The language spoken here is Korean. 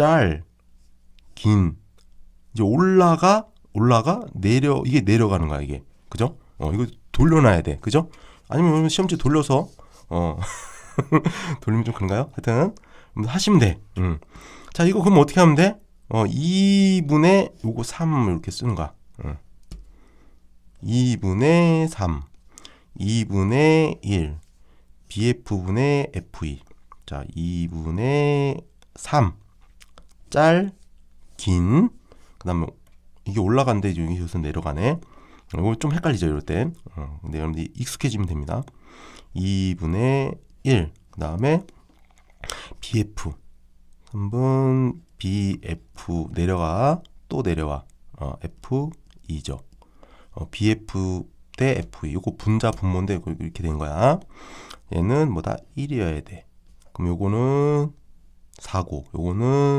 짤, 긴. 이제 올라가, 올라가, 내려, 이게 내려가는 거야, 이게. 그죠? 어, 이거 돌려놔야 돼. 그죠? 아니면 시험지 돌려서, 어, 돌리면 좀 그런가요? 하여튼, 하시면 돼. 음. 자, 이거 그럼 어떻게 하면 돼? 어, 2분의 요거 3 이렇게 쓰는 거야. 응. 2분의 3, 2분의 1, BF분의 FE. 자, 2분의 3, 짤, 긴. 그 다음에 이게 올라간데 여기서 내려가네. 이거 좀 헷갈리죠, 이럴 때. 어, 근데 여러분들이 익숙해지면 됩니다. 2분의 1, 그 다음에 BF. 3분 BF 내려가 또 내려와 어, F2죠. 어, BF 대 FE 요거 분자 분모인데 이렇게 된 거야. 얘는 뭐다 1이어야 돼. 그럼 요거는 4고 요거는